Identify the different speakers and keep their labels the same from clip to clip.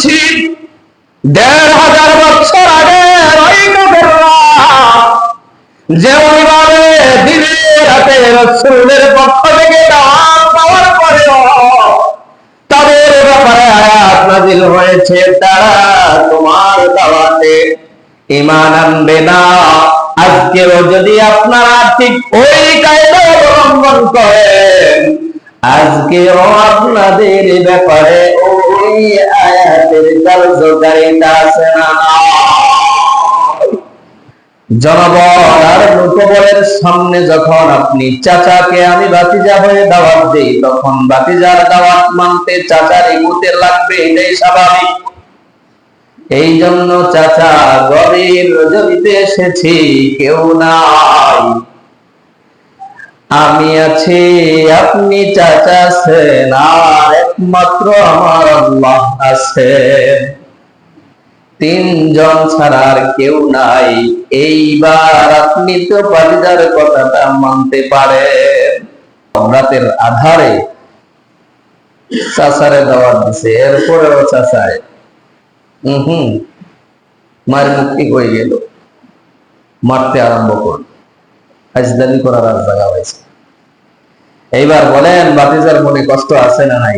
Speaker 1: বলছি, দেড় হাজার বছর আগে যে ওইভাবে দিনে রাতে রসুলের পক্ষ থেকে দাওয়াত পাওয়ার পরেও তাদের ব্যাপারে আয়াত নাজিল হয়েছে, তারা তোমার দাওয়াতে ইমান আনবে না। আজকেও যদি আপনারা ঠিক ওই কায়দা অবলম্বন করেন, আজকেও আপনাদের ব্যাপারে আয়াতের কার্যকারিতা আছে না জনবল আর নূতবরের সামনে যখন আপনি চাচাকে আমি বাতিজা হয়ে দাওয়াত দিই, তখন বাতিজার দাওয়াত মানতে চাচার ইগুতে লাগবে, এটাই স্বাভাবিক। এই জন্য চাচা গরিব রজনীতে এসেছি, কেউ নাই। আমি আছি আপনি চাচা আছেন, আর একমাত্র আমার আল্লাহ আছেন। তিনজন ছাড়া আর কেউ নাই, এইবার আপনি তো পারিদার কথাটা মানতে পারেন। রাতের আধারে চাচারে দাওয়াত দিছে, এরপরেও চাচায় হম মায়ের মুক্তি হয়ে গেল, মারতে আরম্ভ করল। হাজদানি করার আর জায়গা হয়েছে এইবার বলেন বাতিজার মনে কষ্ট আছে না নাই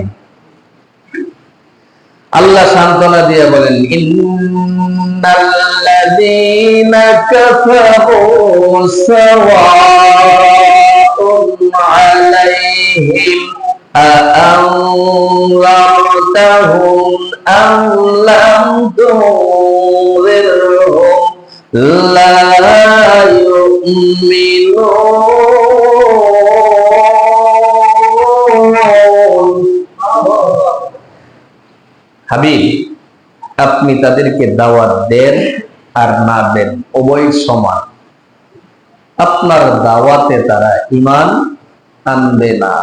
Speaker 1: আল্লাহ সান্ত্বনা দিয়ে বলেন ইন্নাল্লাযীনা কাফারু সাওয়াউন আলাইহিম أأنذرتهم أم لم تنذرهم لا يؤمنون হাবিব, আপনি তাদেরকে দাওয়াত দেন আর না দেন, উভয় সমান। আপনার দাওয়াতে তারা ইমান আনবে না।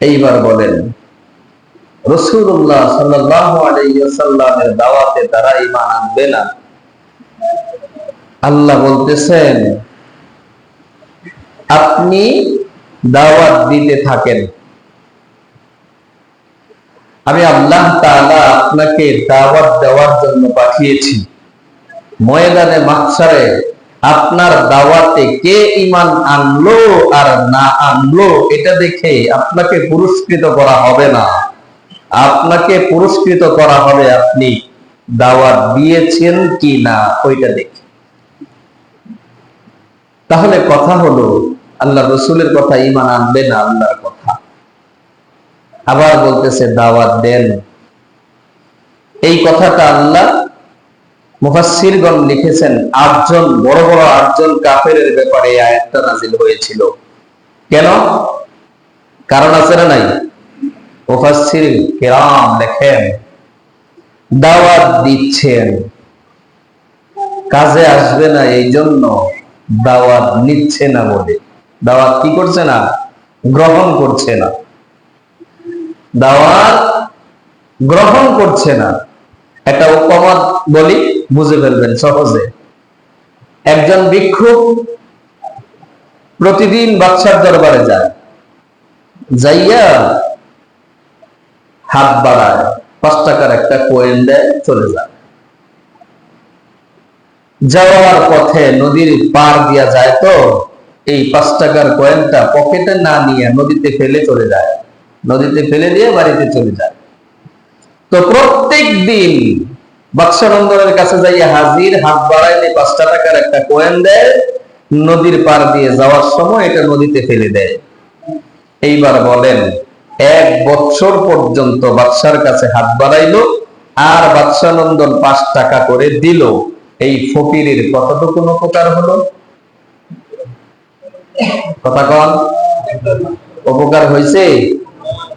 Speaker 1: এইবার বলেন রসুল্লাহ সাল্লামের দাওয়াতে তারা ইমান আনবে না। আল্লাহ বলতেছেন, আপনি দাওয়াত দিতে থাকেন। আমি আল্লাহ তাআলা আপনাকে দাওয়াত দেওয়ার জন্য পাঠিয়েছি। ময়দানে, মাকসারে আপনার দাওয়াতে কে ইমান আনলো আর না আনলো, এটা দেখে আপনাকে পুরস্কৃত করা হবে না। আপনাকে পুরস্কৃত করা হবে আপনি দাওয়াত দিয়েছেন কি না ওইটা দেখে। তাহলে কথা হলো আল্লাহ রসুলের কথা ইমান আনবে না আল্লাহর কথা? আবার বলতেছে, দাওয়াত দেন। এই কথাটা আল্লাহ মুফাসসিরগণ লিখেছেন, আটজন, বড় বড় আটজন কাফের ব্যাপারে আয়াতটা নাজিল হয়েছিল। কেন? কারণ আছে না নাই? মুফাসসির কেরাম লেখেন, দাওয়াত দিচ্ছেন। কাজে আসবে না এই জন্য দাওয়াত নিচ্ছে না বলে। দাওয়াত কি করছে না? গ্রহণ করছে না। দাওয়াত গ্রহণ করছে না। একটা উপমা বলি, বুঝে ফেলবেন সহজে। একজন ভিক্ষুক প্রতিদিন বাচ্চার দরবারে যায়। যাইয়া হাত বাড়ায়, পাঁচ টাকার একটা কোয়েন দেয়, চলে যায়। যাওয়ার পথে নদীর পার দিয়া যায় তো, এই পাঁচ টাকার কয়েনটা পকেটে না নিয়ে নদীতে ফেলে চলে যায়। নদীতে ফেলে দিয়ে বাড়িতে চলে যায়। তো প্রত্যেক দিন বাক্সানন্দনের কাছে যাইয়া হাজির, হাত বাড়াইলে পাঁচটা টাকার একটা কোয়েন দেয়, নদীর পার দিয়ে যাওয়ার সময় এটা নদীতে ফেলে দেয়। এইবার বলেন, এক বছর পর্যন্ত বাদশার কাছে হাত বাড়াইলো আর বাদশানন্দন পাঁচ টাকা করে দিল। এই ফকিরের কতটুকু উপকার হলো? কথা কন। উপকার হয়েছে?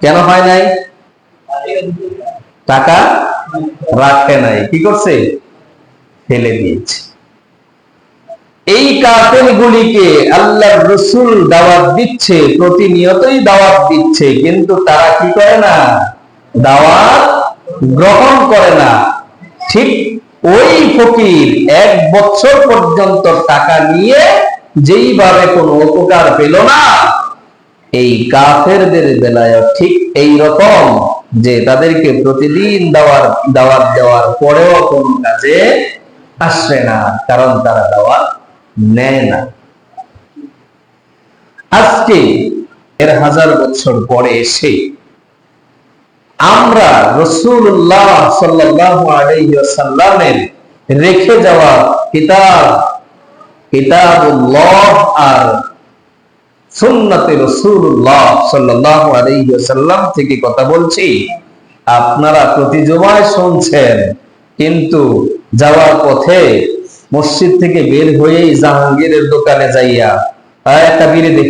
Speaker 1: কেন হয় নাই? টাকা রাখে নাই। কি করছে? ফেলে দিয়েছে। এই কাফের গুলিকে আল্লাহ রসুল দাওয়াত দিচ্ছে, প্রতিনিয়তই দাওয়াত দিচ্ছে, কিন্তু তারা কি করে না? দাওয়াত গ্রহণ করে না। ঠিক ওই ফকির এক বছর পর্যন্ত টাকা নিয়ে যেইভাবে কোনো উপকার পেল না, এই কাফেরদের বেলায় ঠিক এই রকম যে তাদেরকে প্রতিদিন দাওয়ার দাওয়াত দেওয়ার পরেও কোনো কাজে আসবে না, কারণ তারা দাওয়াত নেয় না। আজকে এর হাজার বছর পরে এসে আমরা রসুল্লাহ সাল্লাহ আলাইসাল্লামের রেখে যাওয়া কিতাব আর রসুল্লাহ সাল্লাহ আলাইসাল্লাম থেকে কথা বলছি। আপনারা প্রতি জমায় শুনছেন, কিন্তু যাওয়ার পথে মসজিদ থেকে বের হয়েই জাহাঙ্গীরের দোকানে যাইয়া একটা বিড়ি দেখ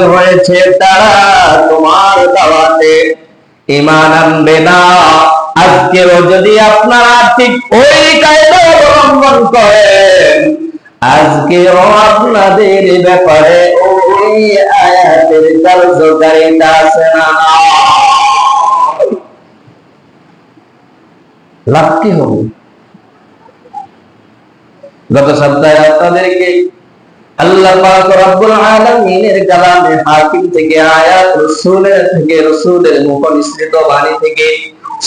Speaker 1: নাজিল হয়েছে তারা তোমার দাওয়াতে। ইমান আনবে না। আজকেও যদি আপনারা ঠিক ওই কায়দা অবলম্বন করেন আজকেও আপনাদের ব্যাপারে ওই আয়াতের কার্যকারিতা আছে না? লাভ কি হবে? গত সপ্তাহে আপনাদেরকে আল্লাহ পাক রব্বুল আলামিনের কালামে হাকিম থেকে, আয়াত রাসূলের থেকে, রাসূলের মুখ নিঃসৃত বাণী থেকে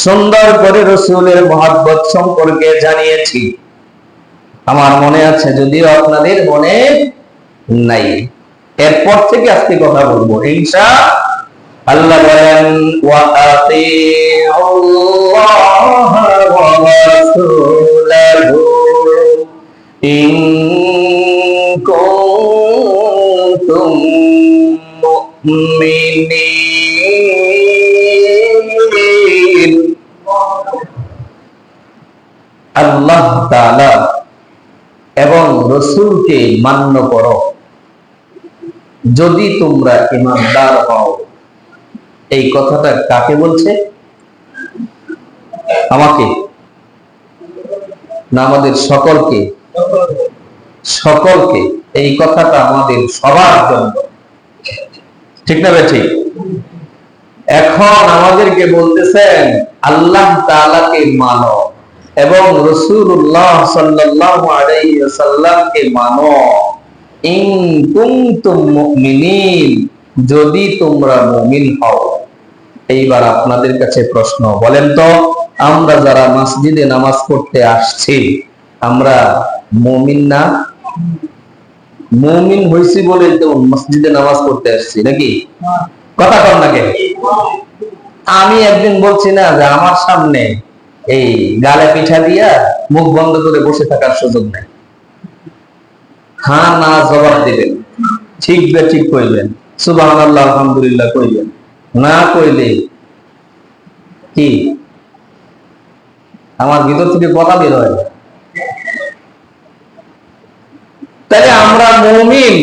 Speaker 1: সুন্দর করে রাসূলের মহব্বত সম্পর্কে জানিয়েছি। আমার মনে আছে, যদিও আপনাদের মনে নাই। এরপর থেকে আজকে কথা বলব, ইনশা আল্লাহ বলেন, ওয়া ওয়া ইন আল্লাহ এবং রসুলকে মান্য করো। যদি তোমরা ইমানদার হও। এই কথাটা কাকে বলছে? আমাকে? না আমাদের সকলকে? সকলকে। এই কথাটা আমাদের সবার জন্য। ঠিক না ঠিক এখন আমাদেরকে বলতেছেন, আল্লাহ তাআলাকে মানো এবং রসুল্লাহ সাল্লাহ আলাইসাল্লামকে মানো। যদি তোমরা মুমিন হও। এইবার আপনাদের কাছে প্রশ্ন, বলেন তো, আমরা যারা মসজিদে নামাজ পড়তে আসছি, আমরা মুমিন না? মুমিন হইছি বলে তো মসজিদে নামাজ পড়তে আসছি নাকি? কথা কর নাকি আমি একদিন বলছি না যে আমার সামনে এই গালে পিঠা দিয়া মুখ বন্ধ করে বসে থাকার সুযোগ নেই। হ্যাঁ না জবাব দিবেন। ঠিক বে ঠিক কইলেন সুবাহ আল্লাহ আলহামদুলিল্লাহ কইলেন না কইলে কি? আমার ভিতর থেকে কথা বের হয়? তাহলে আমরা মমিন।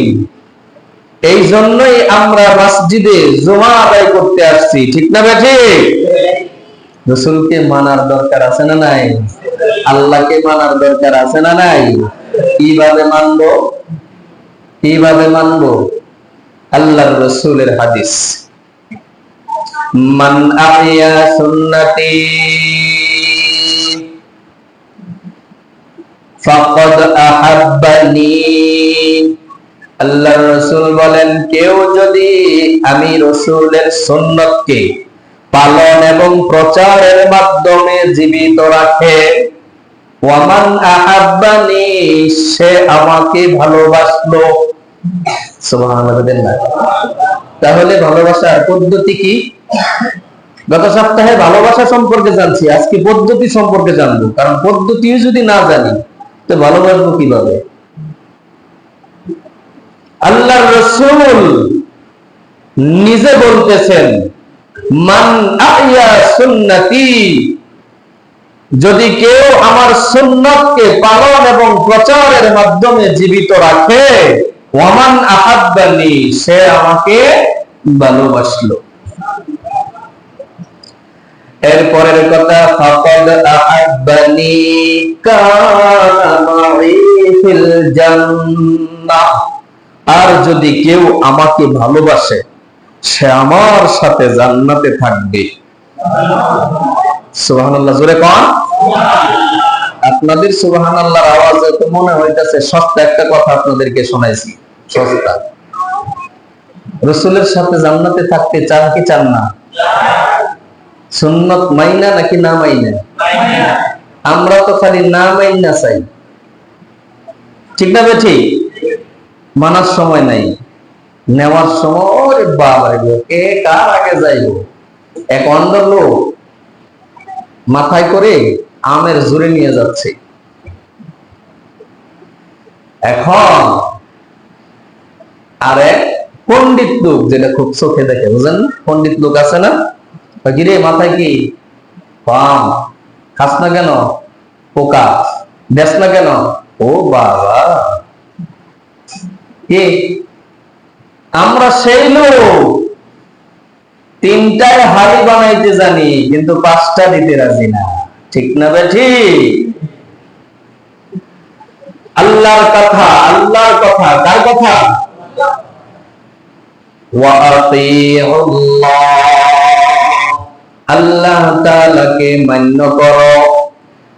Speaker 1: এই জন্যই আমরা মসজিদে জমা আদায় করতে আসছি, ঠিক না বেঠে রসুলকে মানার দরকার আছে না নাই? আল্লাহকে মানার দরকার আছে না নাই? কীভাবে মানবো? কীভাবে মানবো? আল্লাহর রসুলের হাদিস। মান আয়া সুন্নতি। ফাকাদ আহাব্বানি আল্লাহর রসুল বলেন, কেউ যদি আমি রসুলের সুন্নতকে পালন এবং প্রচারের মাধ্যমে জীবিত রাখে, ওয়ামান আহাব্বানি, সে আমাকে ভালোবাসলো। তাহলে ভালোবাসার পদ্ধতি কি? গত সপ্তাহে ভালোবাসা সম্পর্কে জানছি, আজকে পদ্ধতি সম্পর্কে জানব। কারণ পদ্ধতিও যদি না জানি তো ভালোবাসবো কীভাবে? আল্লাহ রসুল নিজে বলতেছেন, মান আয়া সুন্নতি যদি কেউ আমার সুন্নতকে পালন এবং প্রচারের মাধ্যমে জীবিত রাখে, ওয়ামান আহাব্বানি সে আমাকে ভালোবাসলো। এরপরের কথা, ফাকাদ আহাব্বানি ফিল আর যদি কেউ আমাকে ভালোবাসে, সে আমার সাথে জান্নাতে থাকবে। সুবহানাল্লাহ, জোরে কোন। আপনাদের সুবহানাল্লাহর আওয়াজে তো মনে হইতাছে, সস্তা একটা কথা আপনাদেরকে শোনাইছি। সস্তা। রসুলের সাথে জান্নাতে থাকতে চান কি চান না? সুন্নত মাইনা নাকি না মাইনা? আমরা তো খালি না মাইনা চাই। ঠিক না বেঠি? মানার সময় নাই। নেওয়ার সময় বাবা কে কার আগে যাইব? এক অন্ধ লোক মাথায় করে আমের জুড়ে নিয়ে যাচ্ছে। এখন আর এক পণ্ডিত লোক যেটা খুব চোখে দেখে বুঝেন পণ্ডিত লোক আছে না? কয়, কি রে মাথায় কি পাম? খাস না কেন? পোকা? দেশ না কেন? ও বাবা। কে আমরা সেই লোক। তিনটায় হাড়ি বানাইতে জানি, কিন্তু পাঁচটা দিতে রাজি না। ঠিক না ভাই ঠিক? আল্লাহর কথা আল্লাহর কথা, কার কথা? আল্লাহ তালাকে মান্য করো।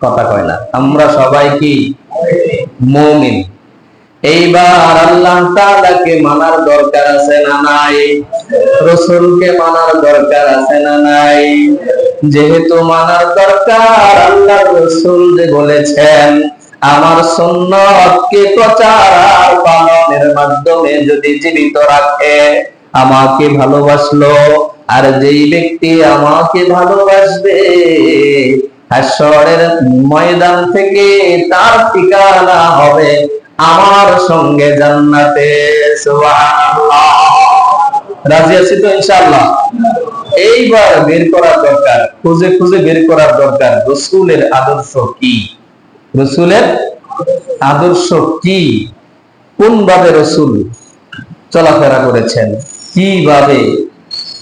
Speaker 1: কথা কয় না। আমরা সবাই কি? মুমিন। এইবার আল্লাহ তাআলাকে মানার দরকার আছে না নাই? রসুলকে মানার দরকার আছে না নাই? যেহেতু মানার দরকার, আল্লাহ রসুল যে বলেছেন, আমার সুন্নতকে প্রচার আর পালনের মাধ্যমে যদি জীবিত রাখে, আমাকে ভালোবাসলো। আর যেই ব্যক্তি আমাকে ভালোবাসবে হাসরের ময়দান থেকে তার ঠিকানা হবে আমার সঙ্গে জান্নাতে। সুবহানাল্লাহ। রাজি আছি তো ইনশাআল্লাহ? এইবার বের করার দরকার, খুঁজে খুঁজে বের করার দরকার, রসুলের আদর্শ কি? রসুলের আদর্শ কি? কোন ভাবে রসুল চলাফেরা করেছেন? কীভাবে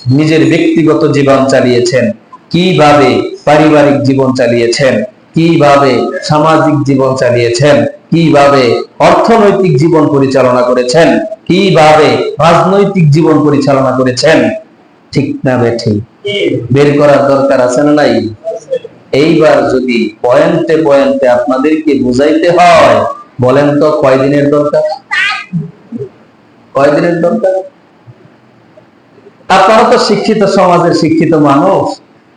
Speaker 1: নিজের ব্যক্তিগত জীবন চালিয়েছেন? কীভাবে পারিবারিক জীবন চালিয়েছেন, কীভাবে সামাজিক জীবন চালিয়েছেন, কীভাবে অর্থনৈতিক জীবন পরিচালনা করেছেন, কীভাবে রাজনৈতিক জীবন পরিচালনা করেছেন, ঠিক না বে ঠিক বের করার দরকার আছে না নাই? এইবার যদি পয়েন্টে পয়েন্টে আপনাদেরকে বুঝাইতে হয়, বলেন তো কয়দিনের দরকার? কয়দিনের দরকার? আপনারা তো শিক্ষিত সমাজের শিক্ষিত মানুষ।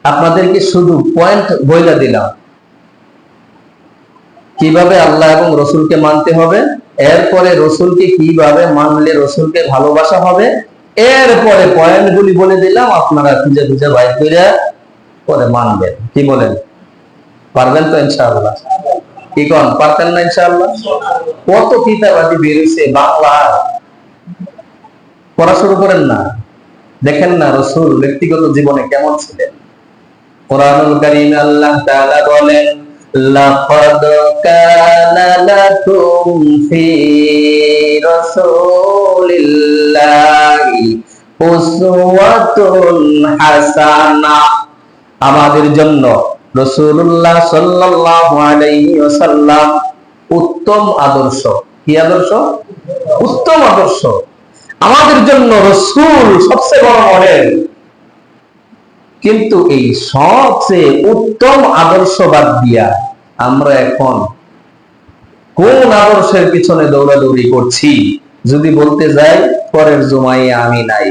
Speaker 1: আপনাদেরকে শুধু পয়েন্ট বইলা দিলাম। কীভাবে আল্লাহ এবং রসুলকে মানতে হবে, এরপরে রসুলকে কীভাবে মানলে রসুলকে ভালোবাসা হবে, এরপরে পয়েন্ট গুলি বলে দিলাম, আপনারা খুঁজে খুঁজে বাইর করে পরে মানবেন। কি বলেন? পারবেন তো ইনশাআল্লাহ? কি কন, পারতেন না ইনশাআল্লাহ? কত কিতাবাদি বেরিয়েছে বাংলা। পড়া শুরু করেন না। দেখেন না রসুল ব্যক্তিগত জীবনে কেমন ছিলেন। কোরআনুল আল্লাহ তাআলা বলেন, লাকাদ কানা লাকুম ফি রাসূলিল্লাহি উসওয়াতুন হাসানাহ আমাদের জন্য রাসূলুল্লাহ সাল্লাল্লাহু আলাইহি ওয়াসাল্লাম উত্তম আদর্শ। কি আদর্শ? উত্তম আদর্শ। আমাদের জন্য রসুল সবচেয়ে বড় মডেল। কিন্তু এই সবচেয়ে উত্তম আদর্শ বাদ দিয়া আমরা এখন কোন আদর্শের পিছনে দৌড়াদৌড়ি করছি? যদি বলতে যাই, পরের জমাই আমি নাই।